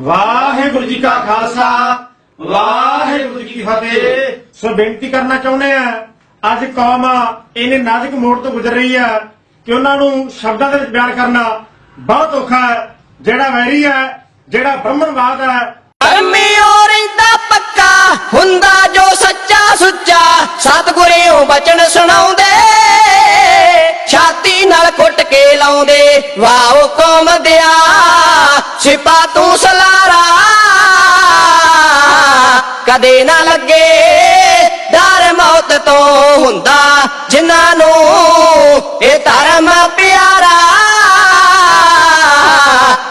ਵਾਹਿਗੁਰੂ ਜੀ ਕਾ ਖਾਲਸਾ, ਵਾਹਿਗੁਰੂ ਜੀ ਕੀ ਫਤਿਹ। ਸੋ ਬੇਨਤੀ ਕਰਨਾ ਚਾਹੁੰਦੇ ਆ, ਅੱਜ ਕੌਮ ਇਹਨੇ ਨਾਜ਼ੁਕ ਮੋੜ ਤੋਂ ਗੁਜ਼ਰ ਰਹੀ ਆ ਕਿ ਉਹਨਾਂ ਨੂੰ ਸ਼ਬਦਾਂ ਦੇ ਵਿੱਚ ਬਿਆਨ ਕਰਨਾ ਬਹੁਤ ਔਖਾ ਹੈ। ਜਿਹੜਾ ਵੈਰੀ ਹੈ, ਜਿਹੜਾ ਬ੍ਰਹਮਣਵਾਦ ਹੈ ਕਰਮੀ ਰਹਿੰਦਾ ਪੱਕਾ, ਹੁੰਦਾ ਜੋ ਸੱਚਾ ਸੁੱਚਾ। ਸਤਿਗੁਰਿਓ ਬਚਨ ਸੁਣਾਉਂਦੇ, ਛਾਤੀ ਨਾਲ ਕੁੱਟ ਕੇ ਲਾਉਂਦੇ। ਵਾਓ ਕੌਮ ਦਿਆ ਸਿਪਾ ਕਦੇ ਨਾ ਲੱਗੇ। ਡਰ ਮੌਤ ਤੋਂ ਹੁੰਦਾ ਜਿਨ੍ਹਾਂ ਨੂੰ ਇਹ ਧਰਮ ਪਿਆਰਾ।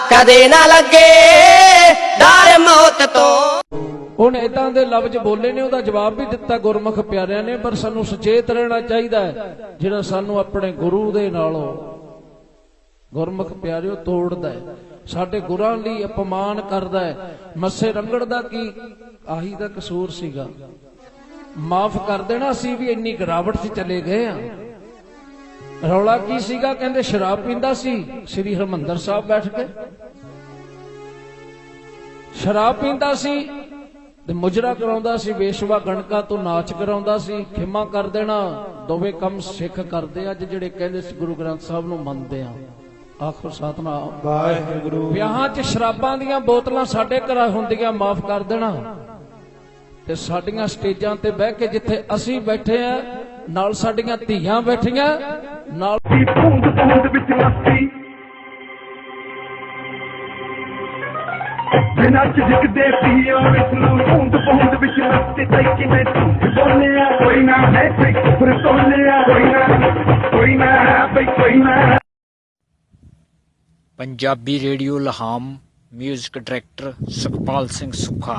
ਕਦੇ ਨਾ ਲੱਗੇ, ਡਰ ਮੌਤ ਤੋਂ। ਹੁਣ ਇਦਾਂ ਦੇ ਲਫ਼ਜ਼ ਬੋਲੇ ਨੇ, ਉਹਦਾ ਜਵਾਬ ਵੀ ਦਿੱਤਾ ਗੁਰਮੁਖ ਪਿਆਰਿਆਂ ਨੇ, ਪਰ ਸਾਨੂੰ ਸੁਚੇਤ ਰਹਿਣਾ ਚਾਹੀਦਾ ਹੈ, ਜਿਹੜਾ ਸਾਨੂੰ ਆਪਣੇ ਗੁਰੂ ਦੇ ਨਾਲੋਂ ਗੁਰਮੁਖ ਪਿਆਰਿਓ, ਤੋੜਦਾ ਹੈ। ਸਾਡੇ ਗੁਰਾਂ ਲਈ ਅਪਮਾਨ ਕਰਦਾ ਹੈ। ਮੱਸੇ ਰੰਗੜ ਦਾ ਕੀ? ਆਹੀ ਦਾ ਕਸੂਰ ਸੀਗਾ। ਮਾਫ ਕਰ ਦੇਣਾ ਸੀ ਵੀ ਇੰਨੀ ਗਰਾਵਟ 'ਚ ਚਲੇ ਗਏ ਆ। ਰੌਲਾ ਕੀ ਸੀਗਾ? ਕਹਿੰਦੇ ਸ਼ਰਾਬ ਪੀਂਦਾ ਸੀ। ਸ੍ਰੀ ਹਰਮੰਦਰ ਸਾਹਿਬ ਬੈਠ ਕੇ। ਸ਼ਰਾਬ ਪੀਂਦਾ ਸੀ ਤੇ ਮੁਜਰਾ ਕਰਾਉਂਦਾ ਸੀ, ਵੇਸ਼ਵਾ ਗਣਕਾ ਤੋਂ ਨਾਚ ਕਰਾਉਂਦਾ ਸੀ। ਖਿਮਾ ਕਰ ਦੇਣਾ। ਦੋਵੇਂ ਕੰਮ ਸਿੱਖ ਕਰਦੇ ਅੱਜ ਜਿਹੜੇ ਕਹਿੰਦੇ ਸੀ ਗੁਰੂ ਗ੍ਰੰਥ ਸਾਹਿਬ ਨੂੰ ਮੰਨਦੇ ਆ। ਆਖੋ ਸਤਨਾਮ ਵਾਹਿਗੁਰੂ। ਵਿਆਹਾਂ 'ਚ ਸ਼ਰਾਬਾਂ ਦੀਆਂ ਬੋਤਲਾਂ ਸਾਡੇ ਘਰਾਂ ਹੁੰਦੀਆਂ ਮਾਫ ਕਰ ਦੇਣਾ। ਤੇ ਸਾਡੀਆਂ ਸਟੇਜਾਂ ਤੇ ਬਹਿ ਕੇ ਜਿੱਥੇ ਅਸੀਂ ਬੈਠੇ ਆ ਨਾਲ ਸਾਡੀਆਂ ਧੀਆਂ ਬੈਠੀਆਂ ਨਾਲ ਦੀ ਬੂੰਦ ਬੂੰਦ ਵਿੱਚ ਮਸਤੀ ਬਿਨਾਂ ਝਿਜਕਦੇ ਪੀਓ ਇਸ ਨੂੰ ਬੂੰਦ ਬੂੰਦ ਵਿੱਚ ਮਸਤੀ ਤੇ ਕਿਵੇਂ ਝੂਠ ਬੋਲਿਆ ਕੋਈ ਨਾ ਹੈ ਕੋਈ ਤੋਲਿਆ ਕੋਈ ਨਾ ਕੋਈ ਨਾ ਹੈ ਬਈ ਕੋਈ ਨਾ। ਹੈ ਪੰਜਾਬੀ ਰੇਡੀਓ ਲਹਾਮ ਮਿਊਜ਼ਿਕ ਡਾਇਰੈਕਟਰ ਸੁਖਪਾਲ ਸਿੰਘ ਸੁੱਖਾ।